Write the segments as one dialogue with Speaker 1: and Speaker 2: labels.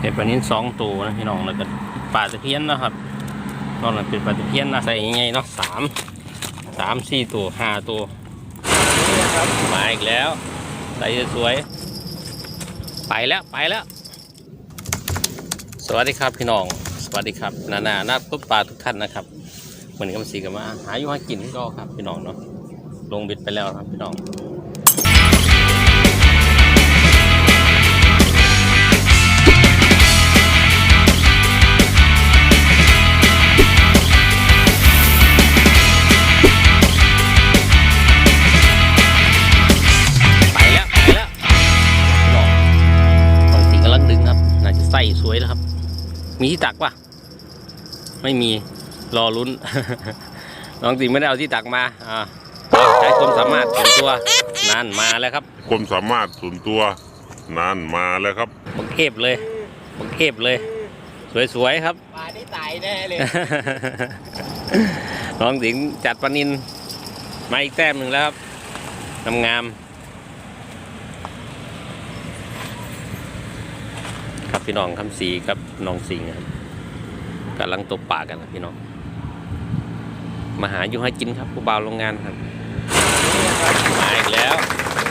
Speaker 1: เห็ดปลานิ้นสองตัวนะพี่น้องแล้วก็ปลาตะเพียนนะครับนอกนั้นเป็นปลาตะเพียนนะใส่ยังไงเนาะสามสามสี่ตัวห้าตัวมาอีกแล้วใส่สวย ไปแล้วไปแล้ว สวัสดีครับพี่น้อง สวัสดีครับนานาหน้าปุ๊บปลาทุกท่านนะครับเหมือนกับสีกันมาหาอยู่หากินก็ครับพี่น้องเนาะลงบิดไปแล้วครับพี่น้อง มีที่ตักปะไม่มีรอลุ้น น้องติงไม่ได้เอาที่ตักมาอ่าใช้ความสามารถส่วนตัวนั่นมาแล้วครับ
Speaker 2: ความสามารถส่วนตัวนั่นมาแล้วครับ
Speaker 1: บังเทพเลยบังเทพเลย สวยๆครับ
Speaker 3: ปลาที่ตายแน่เลย
Speaker 1: น้องสิงห์จัดปลานินมาอีกแต้มหนึ่งแล้วครับงามๆครับ พี่น้องคำสีกับน้องสิงห์ครับกำลังตบปากกันครับพี่น้อง มาหาอยู่ให้กินครับผู้บ่าวโรงงานครับมาอีกแล้ว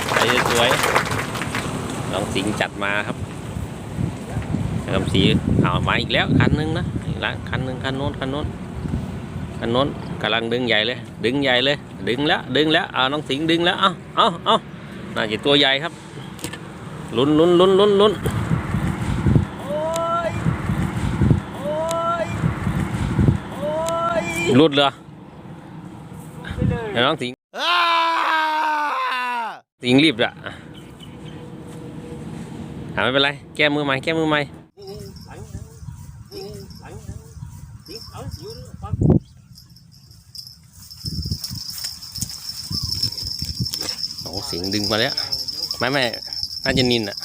Speaker 1: ใส่สวยน้องสิงห์จัดมาครับคำสีเอามาอีกแล้วคันหนึงนะอีกล้วคันหนึงคันโน้นคันโน้นอันโน้นกำลังดึงใหญ่เลย ดึงใหญ่เลย ดึงแล้วดึงแล้วเอาน้องสิงห์ดึงแล้วเอาเอาเอาน่าจะตัวใหญ่ครับลุ้นลุ้นลุ้นลุ้นลุ้น
Speaker 3: โอ้ย โอ้ย โอ้ ย
Speaker 1: ลุดเลย
Speaker 3: ไปเลย
Speaker 1: เดี๋ยวน้องสิงห์
Speaker 3: อ้า
Speaker 1: สิงห์รีบละหาไม่เป็นไร แก้มือใหม่ แก้มือใหม่โอ้สิงห์ดึงมาแล้ว ไม่ไม่น่าจะนินอะ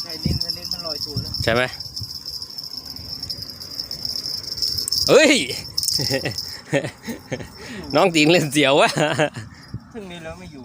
Speaker 3: ใช่ลิ้นลิ้นมันลอยตัวแล้ว
Speaker 1: ใช่ไหมเฮ้ย น้องติงเล่นเสียววะ
Speaker 3: ซึ่งนี้แล้วไม่อยู่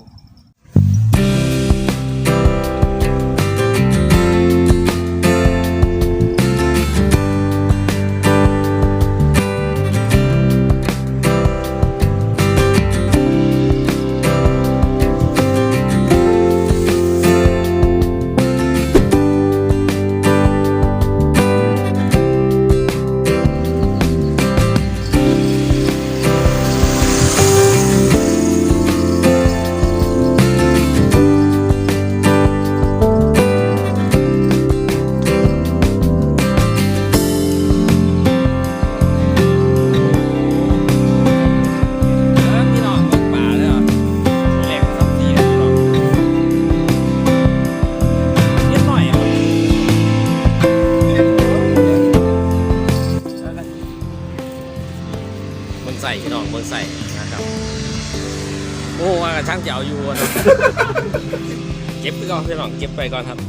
Speaker 1: เก็บไปก่อนครับ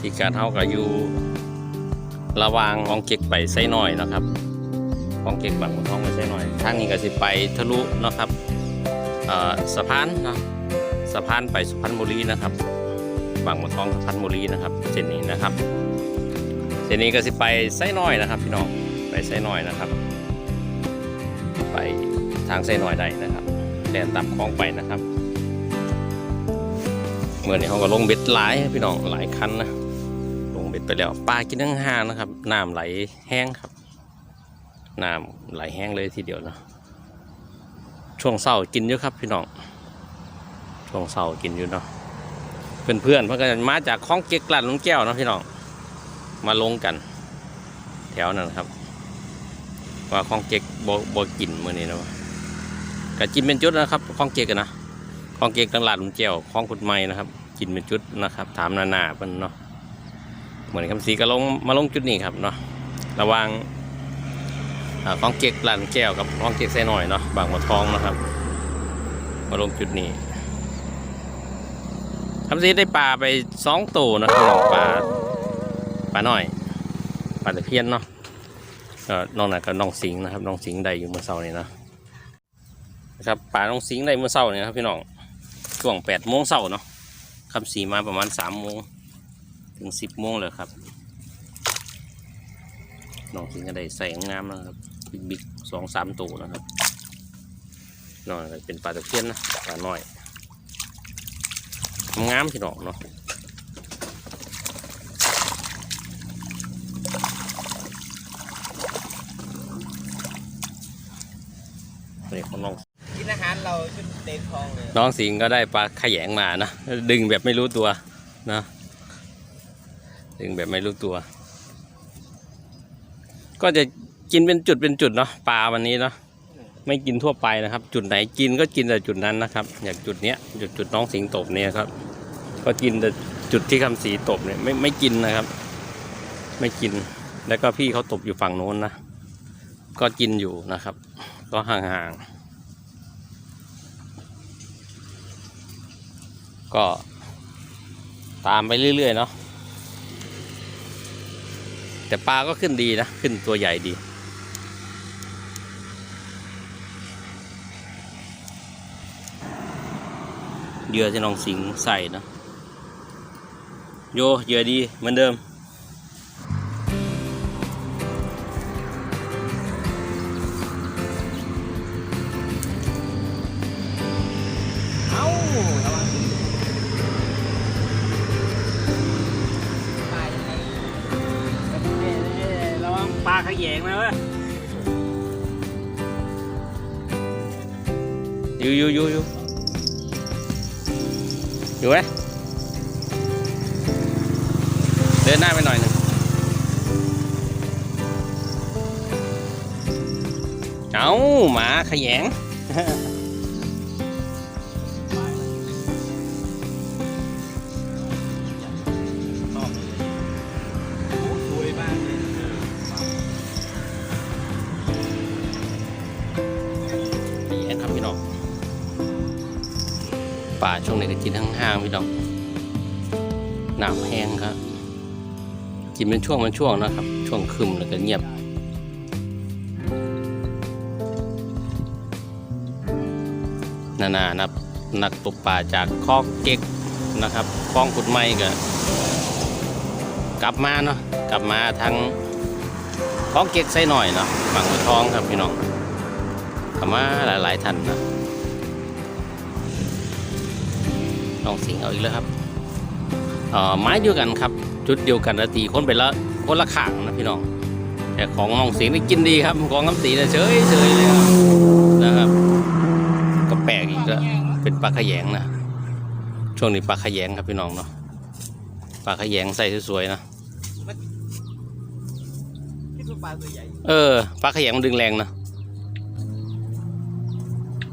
Speaker 1: ที่การเท่ากับอยู่ระวางของเก็กไปไส้หน่อยนะครับของเก็กบางบัวทองไปไส้หน่อยทางนี้ก็สิไปทะลุนะครับสะพานนะสะพานไปสุพรรณบุรีนะครับบางบัวทองสุพรรณบุรีนะครับเส้นนี้นะครับเส้นนี้ก็สิไปไส้น้อยนะครับ พี่น้องไปไส้น้อยนะครับ ไปทางไส้น้อยได้นะครับแดนตามคลองไปนะครับ เมื่อนี้เขาก็ลงเบ็ดหลายพี่น้องหลายคันนะลงเบ็ดไปแล้วปลากินทั้งห้างนะครับน้ำไหลแห้งครับน้ำไหลแห้งเลยทีเดียวเนาะช่วงเศร้ากินเยอะครับพี่น้องช่วงเศร้ากินอยู่เนาะเพื่อนเพื่อนเพื่อนกันมาจากคลองเก๊กลัดลุงแก้วนะพี่น้องมาลงกัน แถวนั้นครับ ว่าคลองเก๊กบ่บ่กินเมื้อนี้นะก็กินเป็นจุดนะครับคลองเก๊กอะนะ คลองเก๊กตั้งลาดลุงแก้วคลองขุดไม้นะครับ กินเป็นจุดนะครับ ถามนานาเพิ่นเนาะเหมือนคำสีก็ลงมาลงจุดนี้ครับเนาะระว่างคลองเก๊กลานแก้วกับคลองเก๊กไส้หน่อยเนาะบางบัวท้องนะครับ มาลงจุดนี้คำสีได้ปลาไปสองตัวนะครับปลาปลาหน่อยปลาตะเพียนเนาะก็นอกนั้นก็น้องสิงนะครับน้องสิงได้อยู่เมื่อเช้านี้นะนะครับปลาน้องสิงได้เมื่อเช้านี้นะครับพี่น้อง ช่วงแปดโมงเช้าเนาะคำสีมาประมาณสามโมงถึงสิบโมงเลยครับน้องสิงก็ได้ใส่งามนะครับบิ๊กสองสามตัวนะครับน้องเป็นปลาตะเพียนนะปลาหน้อยงามพี่น้องเนาะนี่ของน้อง
Speaker 3: เราจนเต็มท้องเลย
Speaker 1: น้องสิงห์ก็ได้ปลาขยงมานะดึงแบบไม่รู้ตัวนะดึงแบบไม่รู้ตัว ก็จะกินเป็นจุดเป็นจุดเนาะปลาวันนี้เนาะไม่กินทั่วไปนะครับ จุดไหนกินก็กินแต่จุดนั้นนะครับ อย่างจุดเนี้ยจุดจุดน้องสิงตบเนี่ยครับ ก็กินแต่จุดที่คำสีตบเนี่ยไม่ไม่กินนะครับ ไม่กินแล้วก็พี่เขาตบอยู่ฝั่งโน้นนะก็กินอยู่นะครับ ก็ห่างๆ ก็ตามไปเรื่อย ๆ เนาะแต่ปลาก็ขึ้นดีนะ ขึ้นตัวใหญ่ดี เหยื่อที่น้องสิงใส่นะ โยเหยื่อดีเหมือนเดิม
Speaker 3: ยง
Speaker 1: นะเว้ยอยู่อยู่อยู่อยู่อยู่ไหมเดินหน้าไปหน่อยหนึ่งเอาหมาขยง ช่วงนี้ก็กินห้างๆพี่น้องน้ำแห้งครับ กินเป็นช่วงเป็นช่วงนะครับ ช่วงคึมแล้วก็เงียบนานานับนักตกป่าจากคอกเก็กนะครับคลองขุดไม้ก็กลับมาเนาะกลับมาทางคลองเก็กใส่หน่อยเนาะฝั่งหัวทองครับพี่น้องกลับมาหลายๆท่านนะ น้องสิงเอาอีกแล้วครับเอ่อไม้เดียวกันครับ จุดเดียวกันนาทีคนไปละคนละข้างนะพี่น้อง แต่ของน้องสิงนี่กินดีครับของคำสีนะเฉยเฉยเลยครับนะครับ ก็แปลกอีกแล้วเป็นปลาขยงนะช่วงนี้ปลาขยงครับพี่น้องเนาะปลาขยงใส่สวยๆนะเออปลาขยงมันดึงแรงนะ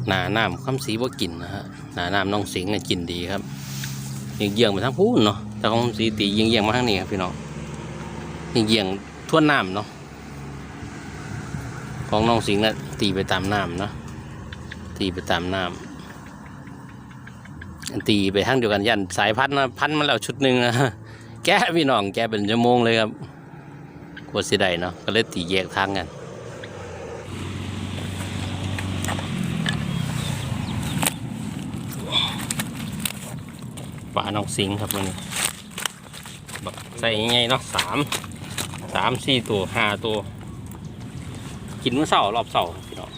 Speaker 1: หนาน้ำคำสีบ่กินนะฮะหนาน้ำน้องสิงห์เนี่ยกินดีครับยิงเยี่ยงๆไปทั้งพูนเนาะแต่ของสีตียิงเยี่ยงๆมาทางนี้ครับพี่น้องยิงเยี่ยงๆทั่วน้ำเนาะของน้องสิงห์น่ะตีไปตามน้ำเนาะตีไปตามน้ำตีไปทางเดียวกันยันสายพันธุ์นะพันธ์มาแล้วชุดหนึ่งนะแกพี่น้องแกเป็นชั่วโมงเลยครับกลัวสิได้เนาะก็เลยตีแยกทางกัน ปลาน้องสิงห์ครับมันนี้บักใส่ยังไงเนาะสามสามสี่ตัวห้าตัว กินเมื่อเสาร์รอบเสาร์พี่น้อง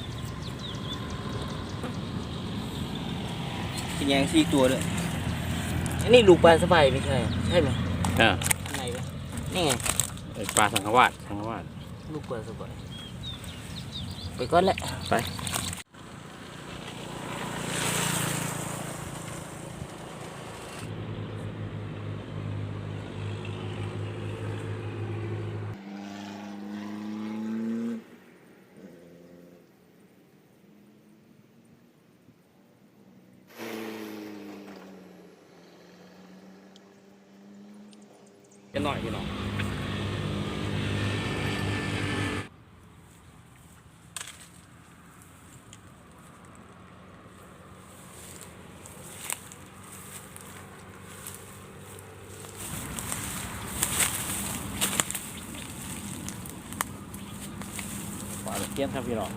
Speaker 3: กินยางสี่ตัวด้วยอันนี้ลูกปลาสบายไม่ใช่ใช่ไหม
Speaker 1: เออ
Speaker 3: ไหนวะนี่ไง
Speaker 1: ไอ้ปลาสังขวาดสังขวาด
Speaker 3: ลูกปลาสบายไปก่อนแหละ
Speaker 1: ไป กันหน่อยพี่น้องปลาเพียนครับพี่น้อง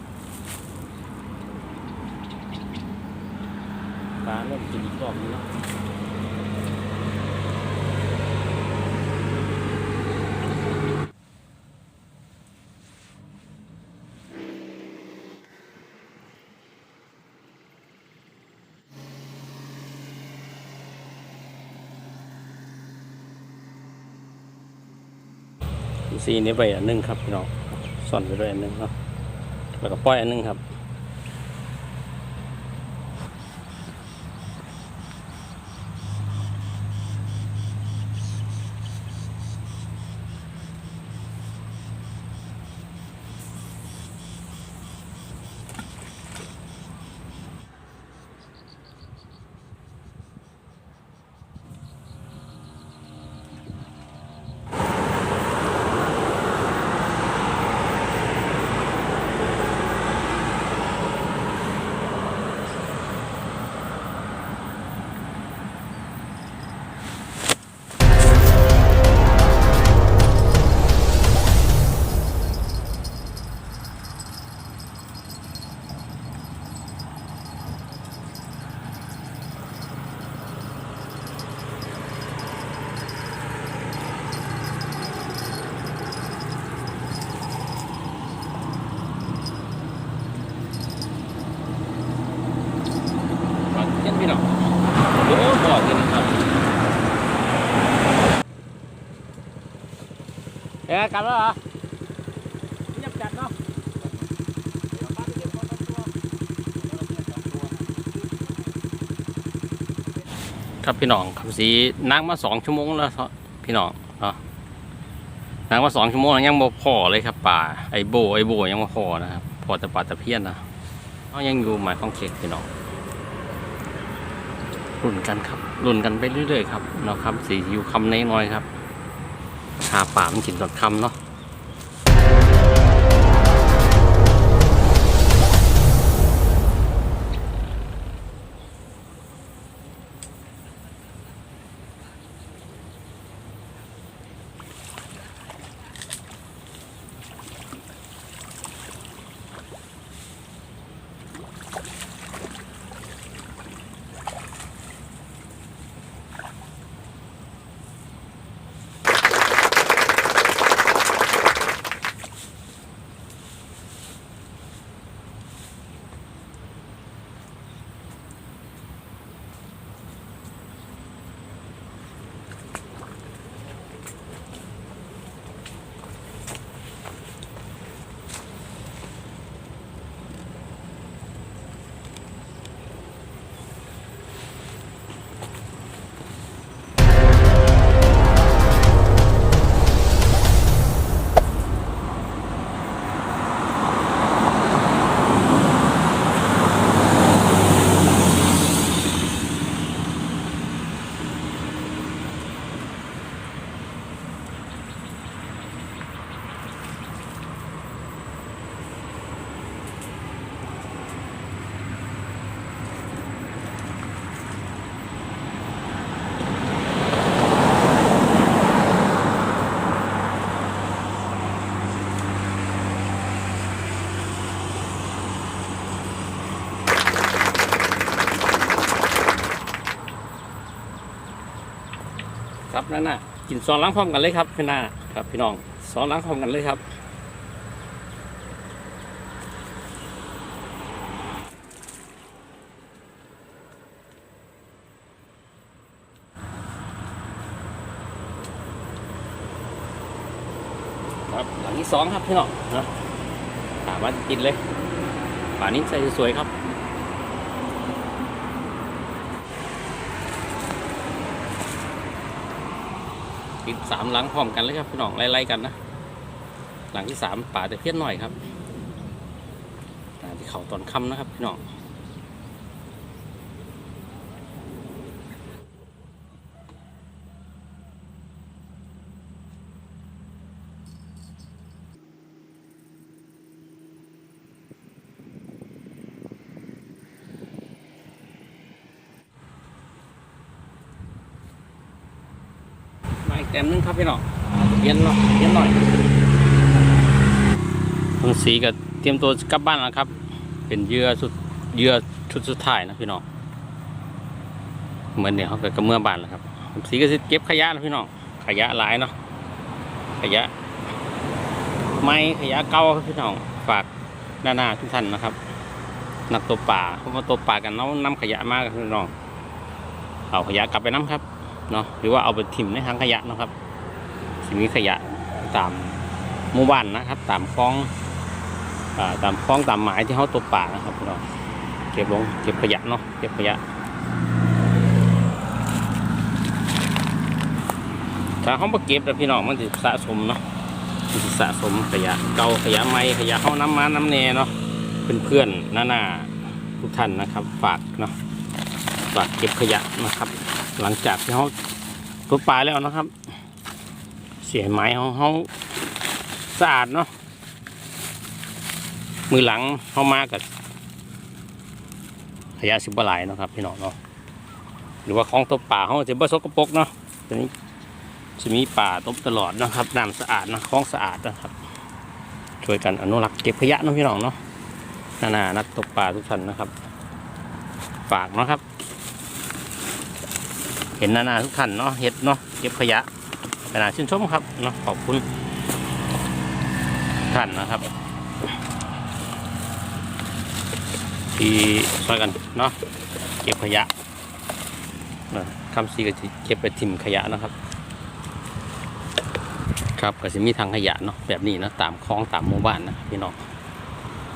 Speaker 1: ปลาเริ่มกินอีกรอบนึงแล้ว ซีนี้ไปอันหนึงครับพี่น้องส่อนไปด้วยอันหนึงเนาะแล้วก็ป้อยอันหนึงครับ เอ๊ะกลับแล้วเหรอเงียบจัดเนาะครับพี่น้องคำสีนั่งมาสองชั่วโมงแล้วพี่น้องเนาะนั่งมาสองชั่วโมงแล้วยังบ่พอเลยครับป่าไอโบไอโบยังบ่พอนะครับพอแต่ปลาตะเพียนนะเขายังอยู่หมายของเค้กพี่น้องรุ่นกันครับรุ่นกันไปเรื่อยๆครับเนาะครับสีอยู่คำน้อยๆครับ หาป่ามันกินตอนคำเนาะ นั่นน่ะกินซองล้างพร้อมกันเลยครับพี่นาครับ พี่น้องซองล้างพร้อมกันเลยครับครับหลังที่สองครับพี่น้องนะถามว่ากินเลยป่านี้ใส่สวยๆครับ ติดสามหลังพร้อมกันเลยครับพี่น้องไล่ๆกันนะหลังที่สามป่าแต่เพี้ยนหน่อยครับที่เขาตอนค่ำนะครับพี่น้อง ต้มหนึงครับพี่น้องเพี้ยนเนาะเพี้ยนหน่อยทั้งสีก็เตรียมตัวกลับบ้านแล้วครับ เป็นเยื่อสุดเยื่อชุดสุดท้ายนะพี่น้องเหมือนเนี่ยเขาเกิดกับเมื่อบานแล้วครับ สีก็สิเก็บขยะนะพี่น้องขยะหลายเนาะขยะ ไม้ขยะเก่าพี่น้องฝากหน้าทุกท่านนะครับ นักตกป่าเพราะว่าตกป่ากันเนาะนำขยะมากพี่น้องเอาขยะกลับไปน้ำครับ เนาะหรือว่าเอาไปถิ่มในทางขยะนะครับสิมีขยะตามหมู่บ้านนะครับ ตามคลองอตามคลองตามหมายที่เขาตกป่านะครับพี่น้องเก็บลงเก็บขยะเนาะเก็บขยะ ถ้าเขาไปเก็บแล้วพี่น้องมันจะสะสมเนาะมันจะสะสมขยะเก่าขยะใหม่ขยะเข้าน้ำมาน้ำแน่เนาะเพื่อนๆหน้าๆทุกท่านนะครับ ฝากเนาะฝากเก็บขยะนะครับ หลังจากที่เขาตกป่าแล้วนะครับ เสียไม้ของเขาสะอาดเนาะมือหลังเขามากับขยะสิบหลายนะครับพี่น้องเนาะหรือว่าของตบป่าเขาจะบ่สกปรกเนาะทีนี้จะมีป่าตบตลอดนะครับน้ำสะอาดนะคลองสะอาดนะครับ ช่วยกันอนุรักษ์เก็บขยะเนาะพี่น้องเนาะนานานักตกป่าทุกท่านนะครับ ฝากนะครับ เห็นนานาทุกท่านเนาะเฮ็ดเนาะเก็บขยะขนาดชื่นชมครับเนาะขอบคุณท่านนะครับที่ช่วยกันเนาะเก็บขยะนะคำซีก็จะเก็บไปทิมขยะนะครับ ครับก็จะมีทางขยะเนาะแบบนี้นะตามคลองตามหมู่บ้านนะพี่น้อง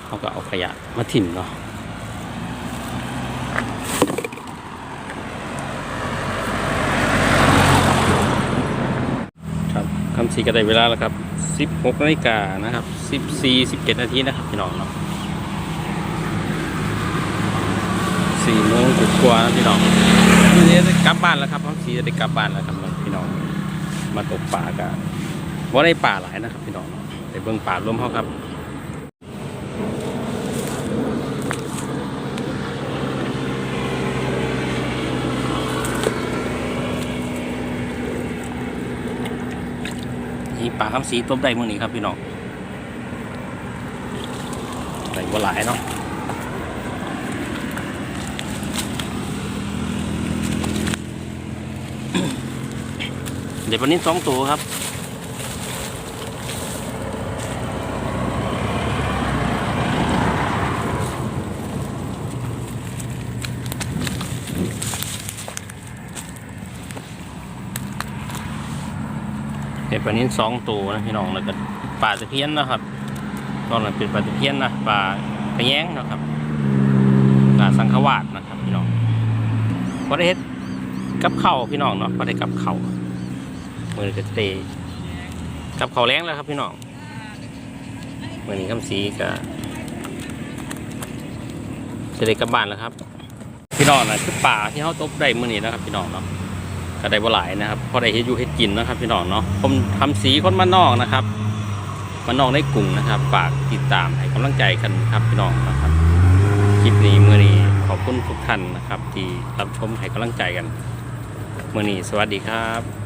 Speaker 1: เขาก็เอาขยะมาทิมเนาะครับีก็ได้เวลาแล้วครับ 16นาฬิกานะครับ 14 17 นาทีนะครับพี่น้องเนาะ4โมงกว่านะพี่น้องวันนี้ได้กลับบ้านแล้วครับคำซีจะได้กลับบ้านแล้วครับพี่น้อง มาตกป่ากันว่าได้ป่าหลายนะครับพี่น้องเนาะไปเบิ่งป่าร่วมเขาครับ ปลาคำสีต้มได้มื่อนี้ครับพี่น้องใส่บัวหลายเนาะเดี๋ยววันนี้สองตัวครับ เห็ดปลานิ้นสองตัวนะพี่น้องแล้วก็ปลาตะเพียนนะครับตอนนั้นเป็นปลาตะเพียนนะปลากระแยงนะครับปลาสังขวาดนะครับ พี่น้องพอได้เฮ็ดกับเข่าพี่น้องเนาะพอได้กับเข่ามือจะเตะกับเข่าแรงแล้วครับพี่น้องมือนี้คำสีก็จะได้กลับบ้านแล้วครับ พี่น้องนะคือป่าที่เขาตบได้มือนี้นะครับ พี่น้องเนาะ ก็ได้บ่หลายนะครับพอได้เฮ็ดอยู่เฮ็ดกินนะครับพี่น้องเนาะผมทำสีคนมานอกนะครับมานอกในกลุ่มนะครับฝากติดตามให้กำลังใจกันครับพี่น้องนะครับคลิปนี้มื้อนี้ขอบคุณทุกท่านนะครับ ที่รับชมให้กำลังใจกันมื้อนี้สวัสดีครับ